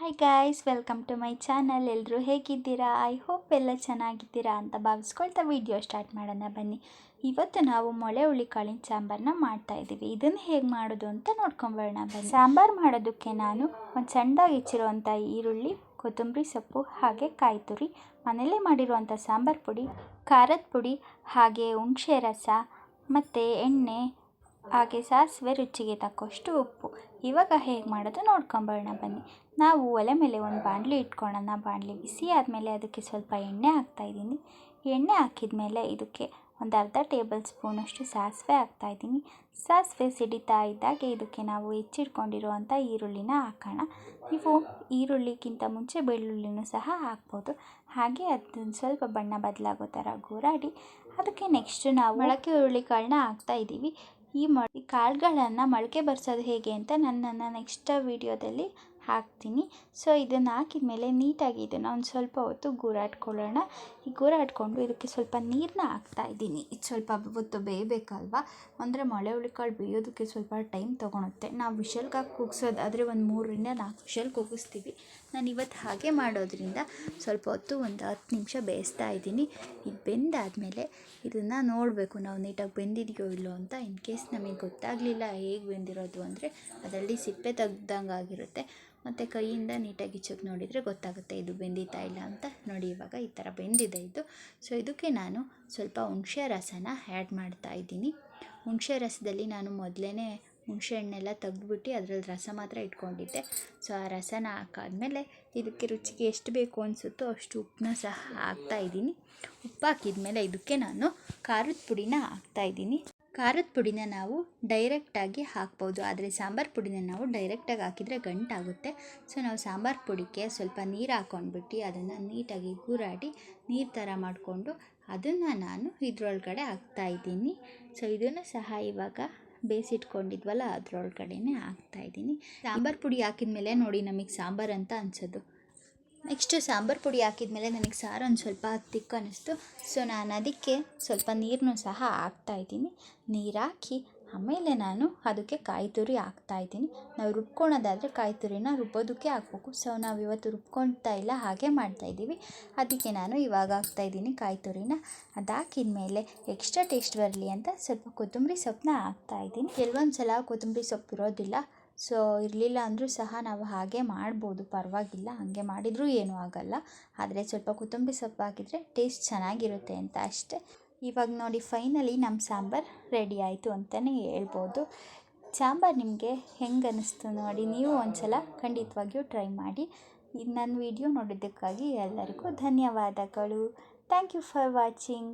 Hi guys welcome to my channel ಎಲ್ಲರೂ ಹೇಗಿದ್ದೀರಾ? I hope ಎಲ್ಲ ಚೆನ್ನಾಗಿದ್ದೀರಾ ಅಂತ ಭಾವಿಸ್ಕೊಳ್ತಾ ವಿಡಿಯೋ ಸ್ಟಾರ್ಟ್ ಮಾಡೋಣ ಬನ್ನಿ. ಇವತ್ತು ನಾವು ಮೊಳೆ ಹುಳಿ ಕಾಳಿನ ಸಾಂಬಾರನ್ನ ಮಾಡ್ತಾ ಇದ್ದೀವಿ. ಇದನ್ನು ಹೇಗೆ ಮಾಡೋದು ಅಂತ ನೋಡ್ಕೊಂಬರೋಣ ಬನ್ನಿ. ಸಾಂಬಾರು ಮಾಡೋದಕ್ಕೆ ನಾನು ಒಂದು ಸಣ್ಣದಾಗಿ ಹೆಚ್ಚಿರುವಂಥ ಈರುಳ್ಳಿ, ಕೊತ್ತಂಬರಿ ಸೊಪ್ಪು, ಹಾಗೆ ಕಾಯಿ ತುರಿ ಮನೇಲೇ ಮಾಡಿರುವಂಥ ಸಾಂಬಾರು ಪುಡಿ, ಖಾರದ ಪುಡಿ, ಹಾಗೆ ಹುಣಸೆ ರಸ, ಮತ್ತು ಎಣ್ಣೆ ಹಾಗೆ ಸಾಸಿವೆ ರುಚಿಗೆ ತಕ್ಕಷ್ಟು ಉಪ್ಪು. ಇವಾಗ ಹೇಗೆ ಮಾಡೋದು ನೋಡ್ಕೊಂಬರೋಣ ಬನ್ನಿ. ನಾವು ಒಲೆ ಮೇಲೆ ಒಂದು ಬಾಣಲಿ ಇಟ್ಕೊಳ್ಳೋಣ. ಬಾಣಲಿ ಬಿಸಿ ಆದಮೇಲೆ ಅದಕ್ಕೆ ಸ್ವಲ್ಪ ಎಣ್ಣೆ ಹಾಕ್ತಾಯಿದ್ದೀನಿ ಎಣ್ಣೆ ಹಾಕಿದ ಮೇಲೆ ಇದಕ್ಕೆ ಒಂದು ಅರ್ಧ ಟೇಬಲ್ ಸ್ಪೂನಷ್ಟು ಸಾಸಿವೆ ಹಾಕ್ತಾಯಿದ್ದೀನಿ ಸಾಸಿವೆ ಸಿಡಿತಾ ಇದ್ದಾಗೆ ಇದಕ್ಕೆ ನಾವು ಹೆಚ್ಚಿಟ್ಕೊಂಡಿರುವಂಥ ಈರುಳ್ಳಿನ ಹಾಕೋಣ. ನೀವು ಈರುಳ್ಳಿಗಿಂತ ಮುಂಚೆ ಬೆಳ್ಳುಳ್ಳಿನೂ ಸಹ ಹಾಕ್ಬೋದು. ಹಾಗೆ ಅದನ್ನು ಸ್ವಲ್ಪ ಬಣ್ಣ ಬದಲಾಗೋ ಥರ ಗೂರಾಡಿ ಅದಕ್ಕೆ ನೆಕ್ಸ್ಟ್ ನಾವು ಮೊಳಕೆ ಹುರುಳಿಕಾಳನ್ನ ಹಾಕ್ತಾಯಿದ್ದೀವಿ ಇದ್ದೀವಿ. ಈ ಕಾಳುಗಳನ್ನು ಮೊಳಕೆ ಬರ್ಸೋದು ಹೇಗೆ ಅಂತ ನಾನು ನನ್ನ ನೆಕ್ಸ್ಟ್ ವೀಡಿಯೋದಲ್ಲಿ ಹಾಕ್ತೀನಿ. ಸೊ ಇದನ್ನು ಹಾಕಿದ ಮೇಲೆ ನೀಟಾಗಿ ಇದನ್ನು ಒಂದು ಸ್ವಲ್ಪ ಹೊತ್ತು ಗೂರಾಡ್ಕೊಳ್ಳೋಣ. ಈ ಗೂರಾಡ್ಕೊಂಡು ಇದಕ್ಕೆ ಸ್ವಲ್ಪ ನೀರನ್ನ ಹಾಕ್ತಾ ಇದ್ದೀನಿ. ಇದು ಸ್ವಲ್ಪ ಹೊತ್ತು ಬೇಯಬೇಕಲ್ವ? ಅಂದರೆ ಮೊಳೆ ಉಳಿಕಾಳು ಬೇಯೋದಕ್ಕೆ ಸ್ವಲ್ಪ ಟೈಮ್ ತೊಗೊಳುತ್ತೆ. ನಾವು ವಿಷಲ್ಗಾಗಿ ಕೂಗಿಸೋದಾದರೆ ಒಂದು ಮೂರರಿಂದ ನಾಲ್ಕು ವಿಶಲ್ ಕೂಗಿಸ್ತೀವಿ. ನಾನು ಇವತ್ತು ಹಾಗೆ ಮಾಡೋದ್ರಿಂದ ಸ್ವಲ್ಪ ಹೊತ್ತು ಒಂದು ಹತ್ತು ನಿಮಿಷ ಬೇಯಿಸ್ತಾ ಇದ್ದೀನಿ. ಇದು ಬೆಂದಾದಮೇಲೆ ಇದನ್ನು ನೋಡಬೇಕು ನಾವು ನೀಟಾಗಿ ಬೆಂದಿದೆಯೋ ಇಲ್ಲೋ ಅಂತ. ಇನ್ ಕೇಸ್ ನಮಗೆ ಗೊತ್ತಾಗಲಿಲ್ಲ ಹೇಗೆ ಬೆಂದಿರೋದು ಅಂದರೆ ಅದರಲ್ಲಿ ಸಿಪ್ಪೆ ತೆಗ್ದಂಗೆ ಆಗಿರುತ್ತೆ ಮತ್ತು ಕೈಯಿಂದ ನೀಟಾಗಿ ಚೆಕ್ ನೋಡಿದರೆ ಗೊತ್ತಾಗುತ್ತೆ ಇದು ಬೆಂದಿತಾ ಇಲ್ಲ ಅಂತ. ನೋಡಿ ಇವಾಗ ಈ ಥರ ಬೆಂದಿದೆ ಇದು. ಸೊ ಇದಕ್ಕೆ ನಾನು ಸ್ವಲ್ಪ ಹುಣಸೆ ರಸನ ಆ್ಯಡ್ ಮಾಡ್ತಾ ಇದ್ದೀನಿ. ಹುಣಸೆ ರಸದಲ್ಲಿ ನಾನು ಮೊದಲೇ ಹುಣಸೆ ಹಣ್ಣೆಲ್ಲ ತೆಗೆದುಬಿಟ್ಟು ಅದರಲ್ಲಿ ರಸ ಮಾತ್ರ ಇಟ್ಕೊಂಡಿದ್ದೆ. ಸೊ ಆ ರಸನ ಹಾಕಾದ್ಮೇಲೆ ಇದಕ್ಕೆ ರುಚಿಗೆ ಎಷ್ಟು ಬೇಕು ಅನಿಸುತ್ತೋ ಅಷ್ಟು ಉಪ್ಪನ್ನ ಸಹ ಹಾಕ್ತಾ ಇದ್ದೀನಿ. ಉಪ್ಪು ಹಾಕಿದ್ಮೇಲೆ ಇದಕ್ಕೆ ನಾನು ಖಾರದ ಪುಡಿನ ಹಾಕ್ತಾಯಿದ್ದೀನಿ ಖಾರದ ಪುಡಿನ ನಾವು ಡೈರೆಕ್ಟಾಗಿ ಹಾಕ್ಬೋದು. ಆದರೆ ಸಾಂಬಾರು ಪುಡಿನ ನಾವು ಡೈರೆಕ್ಟಾಗಿ ಹಾಕಿದರೆ ಗಂಟಾಗುತ್ತೆ. ಸೊ ನಾವು ಸಾಂಬಾರು ಪುಡಿಗೆ ಸ್ವಲ್ಪ ನೀರು ಹಾಕ್ಕೊಂಡ್ಬಿಟ್ಟು ಅದನ್ನು ನೀಟಾಗಿ ಗೂರಾಡಿ ನೀರು ಥರ ಮಾಡಿಕೊಂಡು ಅದನ್ನು ನಾನು ಇದ್ರೊಳಗಡೆ ಹಾಕ್ತಾಯಿದ್ದೀನಿ ಸೊ ಇದನ್ನು ಸಹ ಇವಾಗ ಬೇಯಿಸಿಟ್ಕೊಂಡಿದ್ವಲ್ಲ, ಅದರೊಳಗಡೆನೇ ಹಾಕ್ತಾಯಿದ್ದೀನಿ ಸಾಂಬಾರು ಪುಡಿ ಹಾಕಿದ ಮೇಲೆ ನೋಡಿ ನಮಗೆ ಸಾಂಬಾರು ಅಂತ ಅನಿಸೋದು. ನೆಕ್ಸ್ಟ್ ಸಾಂಬಾರು ಪುಡಿ ಹಾಕಿದ್ಮೇಲೆ ನನಗೆ ಸಾರು ಒಂದು ಸ್ವಲ್ಪ ತಿಕ್ಕು ಅನ್ನಿಸ್ತು. ಸೊ, ನಾನು ಅದಕ್ಕೆ ಸ್ವಲ್ಪ ನೀರನ್ನು ಸಹ ಹಾಕ್ತಾಯಿದ್ದೀನಿ ನೀರು ಹಾಕಿ ಆಮೇಲೆ ನಾನು ಅದಕ್ಕೆ ಕಾಯಿ ತುರಿ ಹಾಕ್ತಾಯಿದ್ದೀನಿ ನಾವು ರುಬ್ಕೊಳೋದಾದರೆ ಕಾಯಿ ತುರಿನ ರುಬ್ಬೋದಕ್ಕೆ ಹಾಕ್ಬೇಕು. ಸೊ, ನಾವು ಇವತ್ತು ರುಬ್ಕೊಳ್ತಾ ಇಲ್ಲ, ಹಾಗೆ ಮಾಡ್ತಾಯಿದ್ದೀವಿ ಅದಕ್ಕೆ ನಾನು ಇವಾಗ ಹಾಕ್ತಾಯಿದ್ದೀನಿ ಕಾಯಿ ತುರಿನ. ಅದು ಹಾಕಿದ ಮೇಲೆ ಎಕ್ಸ್ಟ್ರಾ ಟೇಸ್ಟ್ ಬರಲಿ ಅಂತ ಸ್ವಲ್ಪ ಕೊತ್ತಂಬರಿ ಸೊಪ್ಪನ್ನ ಹಾಕ್ತಾಯಿದ್ದೀನಿ ಕೆಲವೊಂದು ಸಲ ಕೊತ್ತಂಬರಿ ಸೊಪ್ಪು ಇರೋದಿಲ್ಲ. ಸೊ, ಇರಲಿಲ್ಲ ಅಂದರೂ ಸಹ ನಾವು ಹಾಗೆ ಮಾಡ್ಬೋದು. ಪರವಾಗಿಲ್ಲ, ಹಾಗೆ ಮಾಡಿದರೂ ಏನೂ ಆಗಲ್ಲ. ಆದರೆ ಸ್ವಲ್ಪ ಕೊತ್ತಂಬರಿ ಸೊಪ್ಪು ಹಾಕಿದರೆ ಟೇಸ್ಟ್ ಚೆನ್ನಾಗಿರುತ್ತೆ ಅಂತ ಅಷ್ಟೆ. ಇವಾಗ ನೋಡಿ ಫೈನಲಿ ನಮ್ಮ ಸಾಂಬಾರು ರೆಡಿ ಆಯಿತು ಅಂತಲೇ ಹೇಳ್ಬೋದು. ಸಾಂಬಾರು ನಿಮಗೆ ಹೆಂಗೆ ಅನ್ನಿಸ್ತು ನೋಡಿ, ನೀವು ಒಂದು ಸಲ ಖಂಡಿತವಾಗಿಯೂ ಟ್ರೈ ಮಾಡಿ. ನನ್ನ ವಿಡಿಯೋ ನೋಡಿದ್ದಕ್ಕಾಗಿ ಎಲ್ಲರಿಗೂ ಧನ್ಯವಾದಗಳು. Thank you for watching.